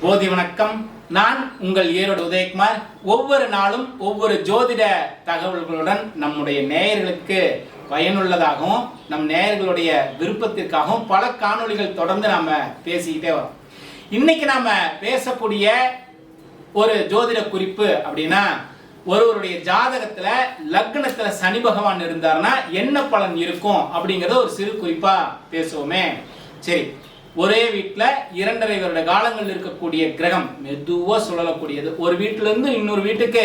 போதி வணக்கம். நான் உங்கள் ஈரோடு உதயகுமார். ஒவ்வொரு நாளும் ஒவ்வொரு ஜோதிட தகவல்களுடன் நம்முடைய நேயர்களுக்கு பயனுள்ளதாகவும் நம் நேயர்களுடைய விருப்பத்திற்காகவும் பல காணொளிகள் தொடர்ந்து நாம பேசிக்கிட்டே வரோம். இன்னைக்கு நாம பேசக்கூடிய ஒரு ஜோதிட குறிப்பு அப்படின்னா ஒருவருடைய ஜாதகத்துல லக்னத்துல சனி பகவான் இருந்தாருன்னா என்ன பலன் இருக்கும் அப்படிங்கறத ஒரு சிறு குறிப்பா பேசுவோமே. சரி ஒரே வீட்டில் இரண்டரை வருட காலங்கள் இருக்கக்கூடிய கிரகம் மெதுவாக சுழலக்கூடியது. ஒரு வீட்டிலிருந்து இன்னொரு வீட்டுக்கு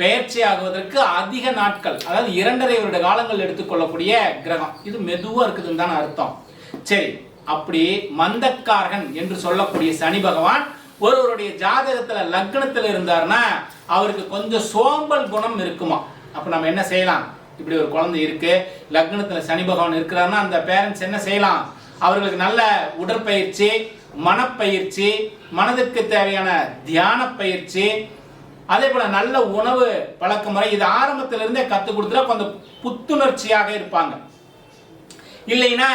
பெயர்ச்சி ஆகுவதற்கு அதிக நாட்கள் அதாவது இரண்டரை வருட காலங்கள் எடுத்துக்கொள்ளக்கூடிய கிரகம். இது மெதுவாக இருக்குதுன்னு தான் அர்த்தம். சரி அப்படி மந்தக்காரகன் என்று சொல்லக்கூடிய சனி பகவான் ஒருவருடைய ஜாதகத்தில் லக்னத்தில் இருந்தாருன்னா அவருக்கு கொஞ்சம் சோம்பல் குணம் இருக்குமா? அப்போ நம்ம என்ன செய்யலாம்? இப்படி ஒரு குழந்தை இருக்கு லக்னத்தில் சனி பகவான் இருக்கிறாருன்னா அந்த பேரண்ட்ஸ் என்ன செய்யலாம்? அவர்களுக்கு நல்ல உடற்பயிற்சி மனப்பயிற்சி மனதிற்கு தேவையான தியான பயிற்சி அதே போல நல்ல உணவு பழக்க முறை இது ஆரம்பத்திலிருந்தே இருந்தே கத்துக் கொடுத்துட்டா கொஞ்சம் புத்துணர்ச்சியாக இருப்பாங்க. இல்லைன்னா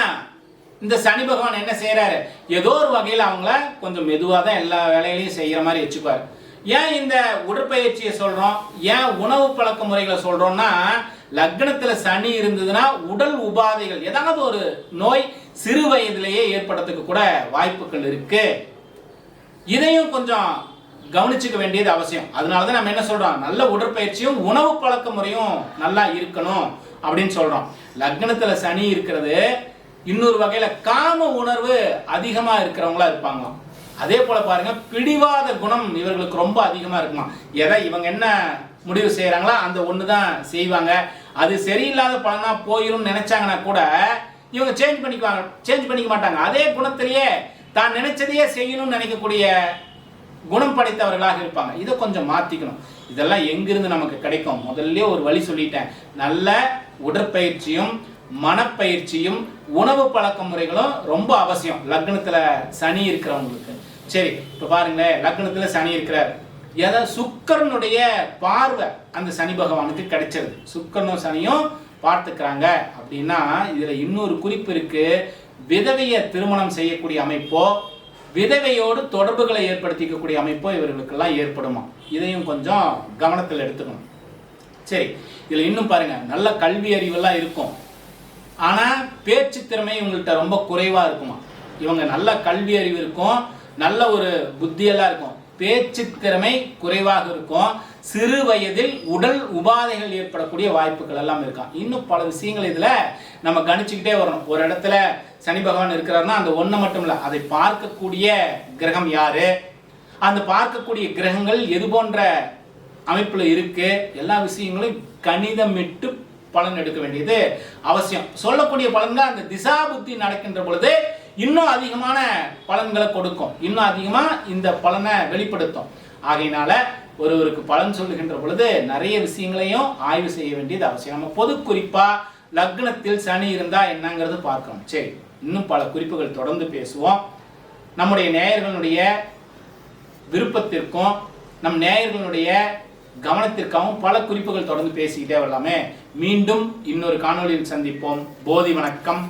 இந்த சனி பகவான் என்ன செய்யறாரு ஏதோ ஒரு வகையில் அவங்கள கொஞ்சம் மெதுவாக தான் எல்லா வேலைகளையும் செய்கிற மாதிரி வச்சுப்பார் ஏன் இந்த உடற்பயிற்சியை சொல்றோம்? ஏன் உணவு பழக்க முறைகளை சொல்றோம்னா லக்னத்தில் சனி இருந்ததுன்னா உடல் உபாதைகள் ஏதாவது ஒரு நோய் சிறு வயதிலேயே ஏற்படுறதுக்கு கூட வாய்ப்புகள் இருக்கு. இதையும் கொஞ்சம் கவனிச்சுக்க வேண்டியது அவசியம். அதனால தான் நம்ம என்ன சொல்றோம்? நல்ல உடற்பயிற்சியும் உணவு பழக்க முறையும் நல்லா இருக்கணும் அப்படின்னு சொல்றோம். லக்னத்துல சனி இருக்கிறது இன்னொரு வகையில காம உணர்வு அதிகமா இருக்கிறவங்களா இருப்பாங்களாம் அதே போல பாருங்க பிடிவாத குணம் இவர்களுக்கு ரொம்ப அதிகமா இருக்குமா? எதை இவங்க என்ன முடிவு செய்யறாங்களா அந்த ஒன்று தான் செய்வாங்க. அது சரியில்லாத பலனா போயிரும் நினைச்சாங்கன்னா கூட இவங்க சேஞ்ச் பண்ணிக்குவாங்க சேஞ்ச் பண்ணிக்க மாட்டாங்க. அதே குணத்திலேயே தான் நினைச்சதையே செய்யணும்னு நினைக்கக்கூடிய குணம் படைத்தவர்களாக இருப்பாங்க. இதை கொஞ்சம் மாத்திக்கணும். இதெல்லாம் எங்கிருந்து நமக்கு கிடைக்கும்? முதல்ல ஒரு வழி சொல்லிட்டேன். நல்ல உடற்பயிற்சியும் மனப்பயிற்சியும் உணவு பழக்க முறைகளும் ரொம்ப அவசியம். லக்னத்துல சனி இருக்கிறவங்களுக்கு. சரி இப்ப பாருங்களேன் லக்னத்துல சனி இருக்கிறார். ஏதாவது சுக்கரனுடைய பார்வை அந்த சனி பகவானுக்கு கிடைச்சது சுக்கரனும் சனியும் பார்த்துக்கிறாங்க அப்படின்னா இதுல இன்னொரு குறிப்பு இருக்கு. விதவையை திருமணம் செய்யக்கூடிய அமைப்போ விதவையோடு தொடர்புகளை ஏற்படுத்திக்கக்கூடிய அமைப்போ இவர்களுக்கெல்லாம் ஏற்படுமா? இதையும் கொஞ்சம் கவனத்தில் எடுத்துக்கணும். சரி இதுல இன்னும் பாருங்க. நல்ல கல்வி அறிவெல்லாம் இருக்கும். ஆனா பேச்சு திறமை இவங்கள்ட்ட ரொம்ப குறைவா இருக்குமா? இவங்க நல்ல கல்வி அறிவு இருக்கும் நல்ல ஒரு புத்தியெல்லாம் இருக்கும். பேச்சு திறமை குறைவாக இருக்கும். சிறு வயதில் உடல் உபாதைகள் ஏற்படக்கூடிய வாய்ப்புகள் எல்லாம் இருக்கும் இன்னும் பல விஷயங்கள் இதில் நம்ம கணிச்சுக்கிட்டே வரணும். ஒரு இடத்துல சனி பகவான் இருக்கிறாருன்னா அந்த ஒன்று மட்டும் இல்லை அதை பார்க்கக்கூடிய கிரகம் யாரு? அந்த பார்க்கக்கூடிய கிரகங்கள் எது போன்ற அமைப்பில் இருக்கு? எல்லா விஷயங்களையும் கணிதமிட்டு பலன் எடுக்க வேண்டியது அவசியம். சொல்லக்கூடிய பலன்கள் அந்த திசா புத்தி நடக்கின்ற பொழுது இன்னும் அதிகமான பலன்களை கொடுக்கும். இன்னும் அதிகமாக இந்த பலனை வெளிப்படுத்தும். ஆகையினால ஒருவருக்கு பலன் சொல்லுகின்ற பொழுது நிறைய விஷயங்களையும் ஆய்வு செய்ய வேண்டியது அவசியம். நம்ம பொது குறிப்பாக லக்னத்தில் சனி இருந்தா என்னங்கிறது பார்க்கணும். சரி இன்னும் பல குறிப்புகள் தொடர்ந்து பேசுவோம். நம்முடைய நேயர்களுடைய விருப்பத்திற்கும் நம் நேயர்களுடைய கவனத்திற்காகவும் பல குறிப்புகள் தொடர்ந்து பேசிக்கிட்டே வரலாமே. மீண்டும் இன்னொரு காணொலியில் சந்திப்போம். போதி வணக்கம்.